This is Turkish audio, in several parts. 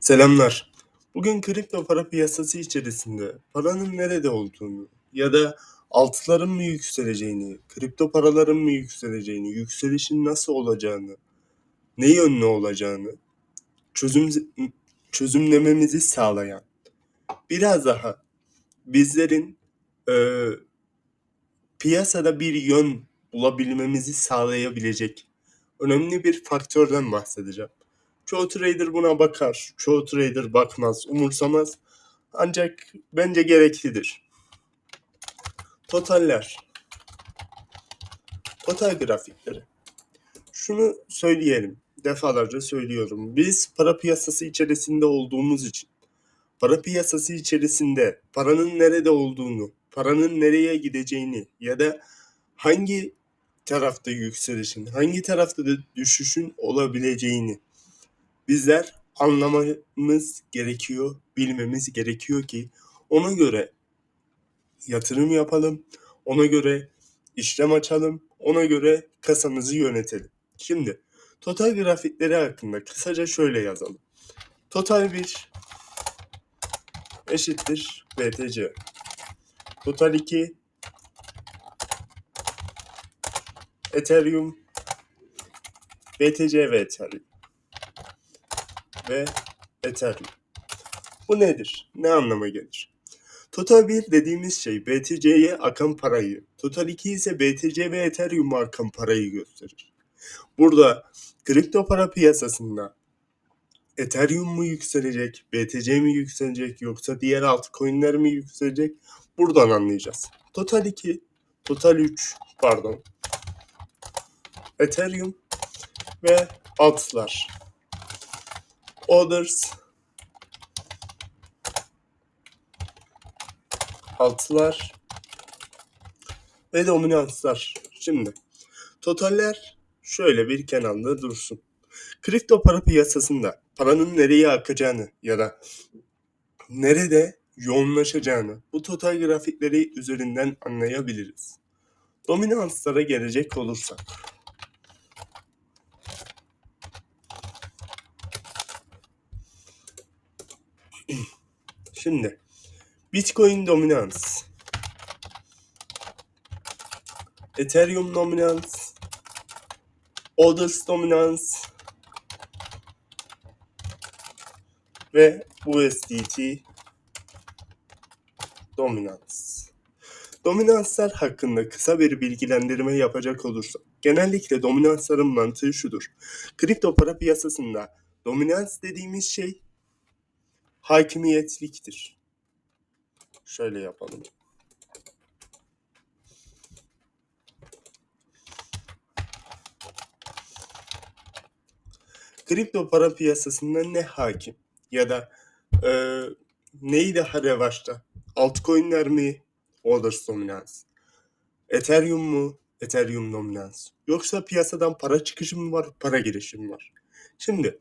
Selamlar. Bugün kripto para piyasası içerisinde paranın nerede olduğunu ya da altların mı yükseleceğini, kripto paraların mı yükseleceğini, yükselişin nasıl olacağını, ne yönlü olacağını çözüm çözümlememizi sağlayan, biraz daha bizlerin e, piyasada bir yön bulabilmemizi sağlayabilecek önemli bir faktörden bahsedeceğim. Çoğu trader buna bakar, çoğu trader bakmaz, umursamaz. Ancak bence gereklidir. Totaller. Total grafikleri. Şunu söyleyelim, defalarca söylüyorum. Biz para piyasası içerisinde olduğumuz için, para piyasası içerisinde paranın nerede olduğunu, paranın nereye gideceğini ya da hangi tarafta yükselişin, hangi tarafta da düşüşün olabileceğini bizler anlamamız gerekiyor, bilmemiz gerekiyor ki ona göre yatırım yapalım, ona göre işlem açalım, ona göre kasamızı yönetelim. Şimdi total grafikleri hakkında kısaca şöyle yazalım. Total 1 eşittir BTC. Total 2 Ethereum BTC ve Ethereum ve Ethereum. Bu nedir? Ne anlama gelir? Total 1 dediğimiz şey BTC'ye akan parayı, Total 2 ise BTC ve Ethereum'a akan parayı gösterir. Burada kripto para piyasasında Ethereum mu yükselecek, BTC mi yükselecek yoksa diğer altcoin'ler mi yükselecek? Buradan anlayacağız. Total 2, Total 3, pardon. Ethereum ve altlar. Others altılar ve dominanslar. Şimdi totaller şöyle bir kenarda dursun. Kripto para piyasasında paranın nereye akacağını ya da nerede yoğunlaşacağını bu total grafikleri üzerinden anlayabiliriz. Dominanslara gelecek olursak Şimdi Bitcoin dominans. Ethereum dominans. Others dominans. Ve USDT dominans. Dominanslar hakkında kısa bir bilgilendirme yapacak olursak, genellikle dominansların mantığı şudur. Kripto para piyasasında dominans dediğimiz şey hakimiyetliktir. Şöyle yapalım. Kripto para piyasasında ne hakim ya da e, neyi daha revaçta? Altcoin'ler mi? Orders dominans. Ethereum mu? Ethereum dominans. Yoksa piyasadan para çıkışı mı var, para girişi mi var? Şimdi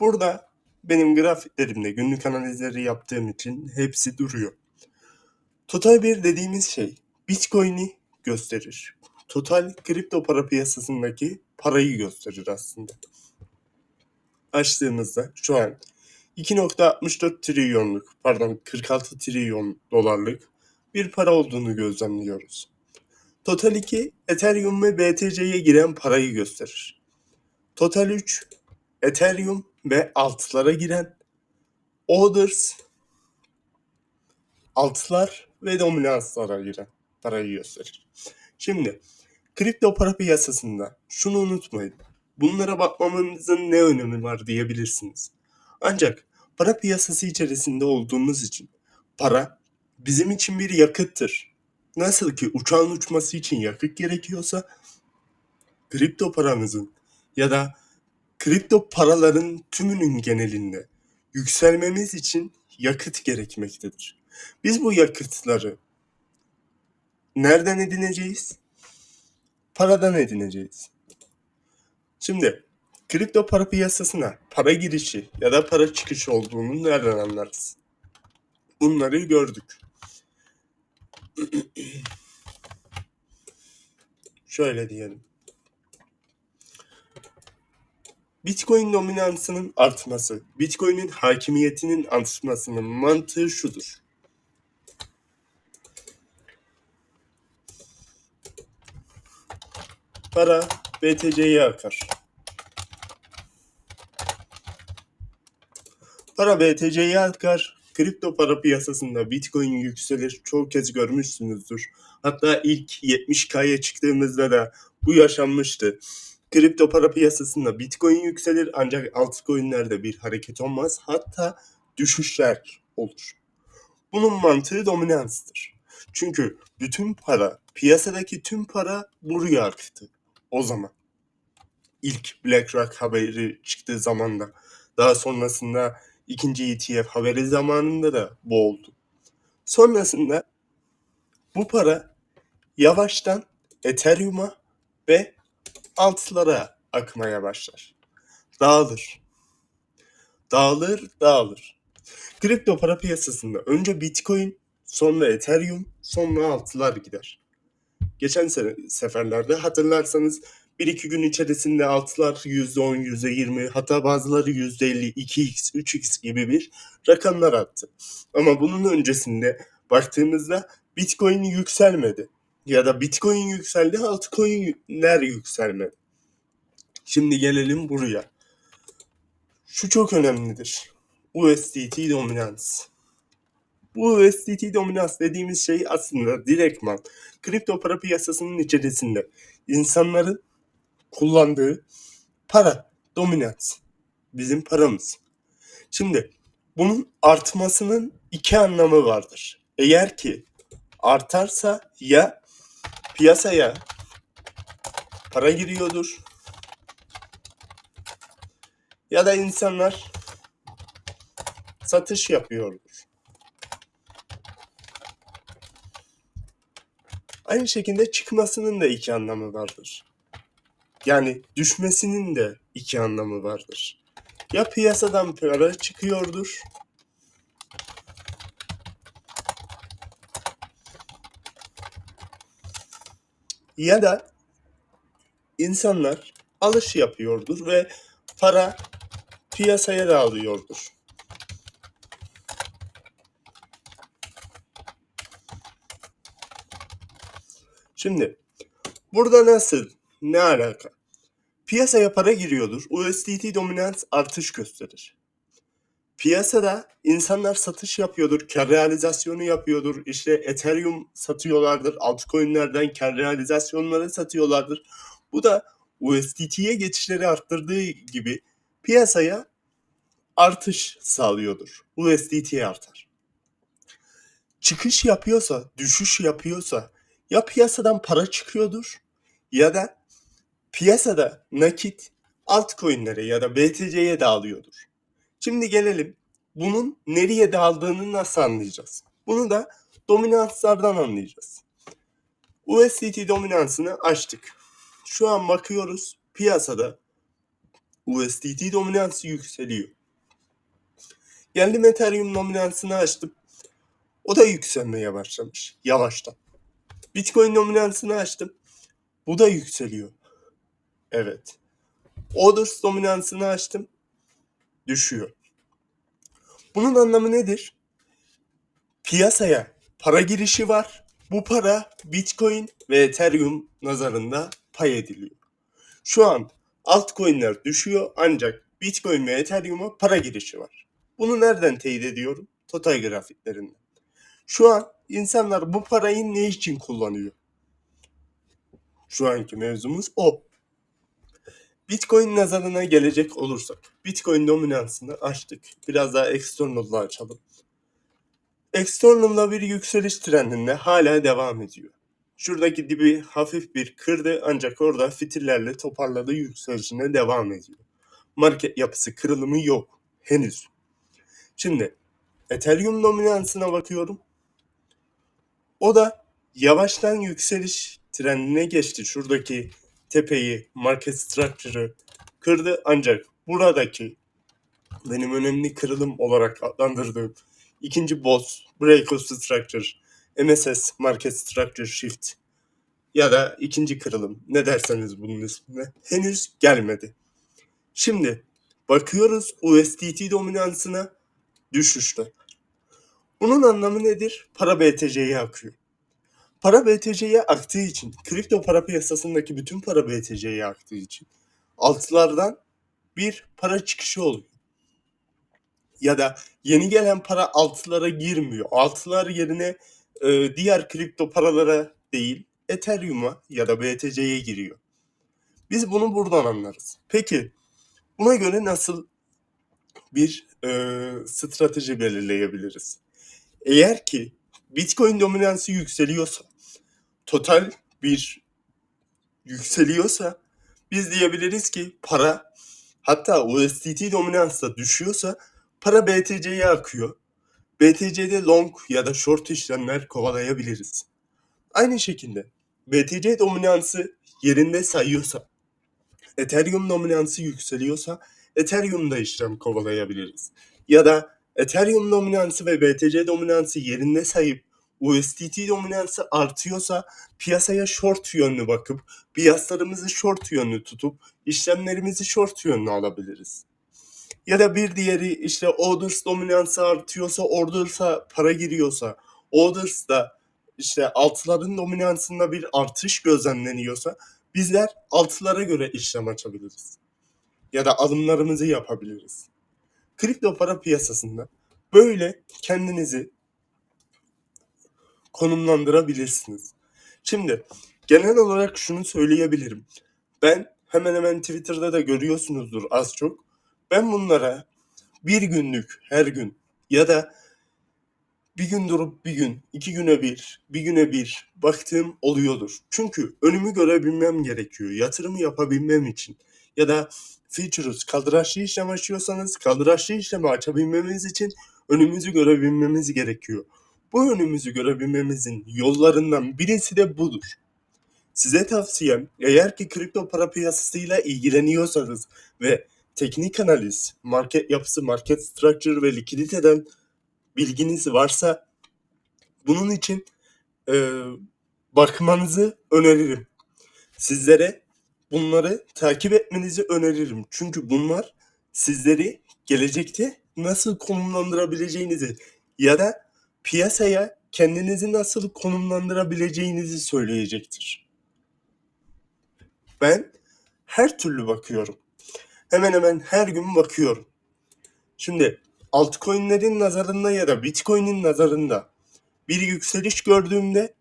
burada benim grafiklerimde günlük analizleri yaptığım için hepsi duruyor. Total bir dediğimiz şey Bitcoin'i gösterir. Total kripto para piyasasındaki parayı gösterir aslında. Açtığımızda şu an 2.64 trilyonluk pardon 46 trilyon dolarlık bir para olduğunu gözlemliyoruz. Total 2 Ethereum ve BTC'ye giren parayı gösterir. Total 3 Ethereum ve altlara giren orders altlar ve dominanslara giren parayı gösterir. Şimdi kripto para piyasasında şunu unutmayın. Bunlara bakmamızın ne önemi var diyebilirsiniz. Ancak para piyasası içerisinde olduğumuz için para bizim için bir yakıttır. Nasıl ki uçağın uçması için yakıt gerekiyorsa kripto paramızın ya da kripto paraların tümünün genelinde yükselmemiz için yakıt gerekmektedir. Biz bu yakıtları nereden edineceğiz? Paradan edineceğiz. Şimdi kripto para piyasasına para girişi ya da para çıkışı olduğunu nereden anlarız? Bunları gördük. Şöyle diyelim. Bitcoin dominansının artması, Bitcoin'in hakimiyetinin artmasının mantığı şudur. Para BTC'ye akar. Para BTC'ye akar. Kripto para piyasasında Bitcoin yükselir. Çoğu kez görmüşsünüzdür. Hatta ilk 70K'ya çıktığımızda da bu yaşanmıştı. Kripto para piyasasında Bitcoin yükselir ancak altcoin'lerde bir hareket olmaz. Hatta düşüşler olur. Bunun mantığı dominanstır. Çünkü bütün para, piyasadaki tüm para buraya aktı o zaman. İlk BlackRock haberi çıktığı zamanda. Daha sonrasında ikinci ETF haberi zamanında da bu oldu. Sonrasında bu para yavaştan Ethereum'a ve altlara akmaya başlar. Dağılır. Dağılır, dağılır. Kripto para piyasasında önce Bitcoin, sonra Ethereum, sonra altılar gider. Geçen seferlerde hatırlarsanız 1-2 gün içerisinde altılar %10, %20 hatta bazıları %50, 2x, 3x gibi bir rakamlar attı. Ama bunun öncesinde baktığımızda Bitcoin yükselmedi. Ya da Bitcoin yükseldi, altcoin'ler yükselmedi. Şimdi gelelim buraya. Şu çok önemlidir. USDT dominans. Bu USDT dominans dediğimiz şey aslında direktman kripto para piyasasının içerisinde insanların kullandığı para dominans. Bizim paramız. Şimdi bunun artmasının iki anlamı vardır. Eğer ki artarsa ya piyasaya para giriyordur ya da insanlar satış yapıyordur. Aynı şekilde çıkmasının da iki anlamı vardır. Yani düşmesinin de iki anlamı vardır. Ya piyasadan para çıkıyordur ya da insanlar alış yapıyordur ve para piyasaya dağılıyordur. Şimdi burada nasıl? Ne alaka? Piyasaya para giriyordur. USDT dominans artış gösterir. Piyasada insanlar satış yapıyordur, kar realizasyonu yapıyordur. İşte Ethereum satıyorlardır, altcoin'lerden kar realizasyonları satıyorlardır. Bu da USDT'ye geçişleri arttırdığı gibi piyasaya artış sağlıyordur. USDT artar. Çıkış yapıyorsa, düşüş yapıyorsa ya piyasadan para çıkıyordur ya da piyasada nakit altcoin'lere ya da BTC'ye dağılıyordur. Şimdi gelelim bunun nereye dağıldığını nasıl anlayacağız? Bunu da dominanslardan anlayacağız. USDT dominansını açtık. Şu an bakıyoruz piyasada USDT dominansı yükseliyor. Geldim Ethereum dominansını açtım. O da yükselmeye başlamış yavaştan. Bitcoin dominansını açtım. Bu da yükseliyor. Evet. Orders dominansını açtım. Düşüyor. Bunun anlamı nedir? Piyasaya para girişi var. Bu para Bitcoin ve Ethereum nazarında pay ediliyor. Şu an altcoin'ler düşüyor ancak Bitcoin ve Ethereum'a para girişi var. Bunu nereden teyit ediyorum? Total grafiklerinden. Şu an insanlar bu parayı ne için kullanıyor? Şu anki mevzumuz o. Bitcoin nazarına gelecek olursak, Bitcoin dominansını açtık. Biraz daha external'da açalım. External'da bir yükseliş trendinde hala devam ediyor. Şuradaki dibi hafif bir kırdı ancak orada fitillerle toparladığı yükselişine devam ediyor. Market yapısı kırılımı yok henüz. Şimdi Ethereum dominansına bakıyorum. O da yavaştan yükseliş trendine geçti. Şuradaki tepeyi, market structure'ı kırdı ancak buradaki benim önemli kırılım olarak adlandırdığım ikinci boss breakout structure MSS market structure shift ya da ikinci kırılım ne derseniz bunun ismine henüz gelmedi. Şimdi bakıyoruz USDT dominansına düşüşte. Bunun anlamı nedir? Para BTC'ye akıyor. Para BTC'ye aktığı için, kripto para piyasasındaki bütün para BTC'ye aktığı için altlardan bir para çıkışı oluyor. Ya da yeni gelen para altılara girmiyor. Altılar yerine e, diğer kripto paralara değil Ethereum'a ya da BTC'ye giriyor. Biz bunu buradan anlarız. Peki buna göre nasıl bir e, strateji belirleyebiliriz? Eğer ki Bitcoin dominansı yükseliyorsa, total bir yükseliyorsa biz diyebiliriz ki para hatta USDT dominansı düşüyorsa para BTC'ye akıyor. BTC'de long ya da short işlemler kovalayabiliriz. Aynı şekilde BTC dominansı yerinde sayıyorsa, Ethereum dominansı yükseliyorsa Ethereum'da işlem kovalayabiliriz. Ya da Ethereum dominansı ve BTC dominansı yerinde sayıp USDT dominansı artıyorsa piyasaya short yönlü bakıp piyasalarımızı short yönlü tutup işlemlerimizi short yönlü alabiliriz. Ya da bir diğeri işte orders dominansı artıyorsa orders'a para giriyorsa orders'da işte altıların dominansında bir artış gözlemleniyorsa bizler altılara göre işlem açabiliriz. Ya da alımlarımızı yapabiliriz. Kripto para piyasasında böyle kendinizi konumlandırabilirsiniz. Şimdi genel olarak şunu söyleyebilirim. Ben hemen hemen Twitter'da da görüyorsunuzdur az çok. Ben bunlara bir günlük her gün ya da bir gün durup bir gün, iki güne bir, bir güne bir baktığım oluyordur. Çünkü önümü görebilmem gerekiyor. Yatırımı yapabilmem için. Ya da features, kaldıraçlı işlem açıyorsanız kaldıraçlı işlemi açabilmemiz için önümüzü görebilmemiz gerekiyor. Bu önümüzü görebilmemizin yollarından birisi de budur. Size tavsiyem eğer ki kripto para piyasasıyla ilgileniyorsanız ve teknik analiz, market yapısı, market structure ve likiditeden bilginiz varsa bunun için e, bakmanızı öneririm. Sizlere bunları takip etmenizi öneririm. Çünkü bunlar sizleri gelecekte nasıl konumlandırabileceğinizi ya da piyasaya kendinizi nasıl konumlandırabileceğinizi söyleyecektir. Ben her türlü bakıyorum. Hemen hemen her gün bakıyorum. Şimdi altcoin'lerin nazarında ya da Bitcoin'in nazarında bir yükseliş gördüğümde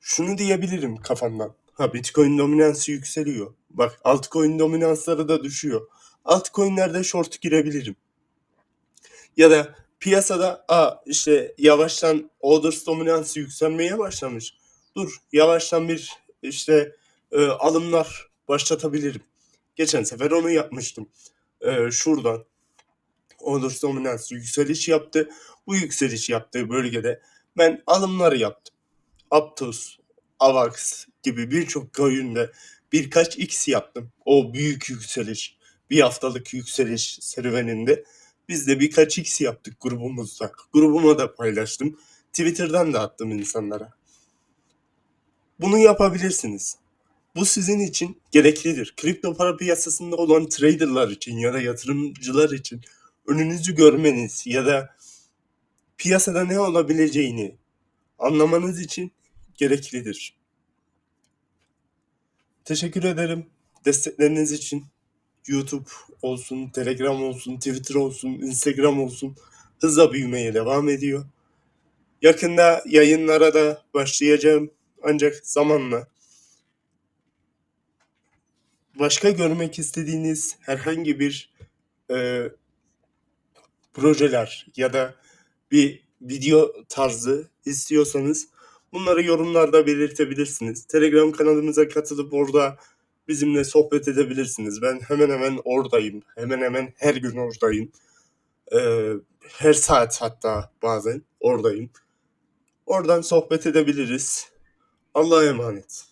şunu diyebilirim kafamdan. Ha Bitcoin dominansı yükseliyor. Bak altcoin dominansları da düşüyor. Altcoin'lerde short girebilirim. Ya da piyasada a işte yavaştan orders dominansı yükselmeye başlamış. Dur yavaştan bir işte e, alımlar başlatabilirim. Geçen sefer onu yapmıştım. E, şuradan orders dominansı yükseliş yaptı. Bu yükseliş yaptığı bölgede ben alımları yaptım. Aptos, Avax gibi birçok coin'de birkaç X yaptım. O büyük yükseliş, bir haftalık yükseliş serüveninde biz de birkaç X yaptık grubumuzda. Grubuma da paylaştım. Twitter'dan da attım insanlara. Bunu yapabilirsiniz. Bu sizin için gereklidir. Kripto para piyasasında olan traderlar için ya da yatırımcılar için önünüzü görmeniz ya da piyasada ne olabileceğini anlamanız için gereklidir. Teşekkür ederim destekleriniz için. YouTube olsun, Telegram olsun, Twitter olsun, Instagram olsun hızla büyümeye devam ediyor. Yakında yayınlara da başlayacağım ancak zamanla başka görmek istediğiniz herhangi bir e, projeler ya da bir video tarzı istiyorsanız bunları yorumlarda belirtebilirsiniz. Telegram kanalımıza katılıp orada bizimle sohbet edebilirsiniz. Ben hemen hemen oradayım. Hemen hemen her gün oradayım. Ee, her saat hatta bazen oradayım. Oradan sohbet edebiliriz. Allah'a emanet.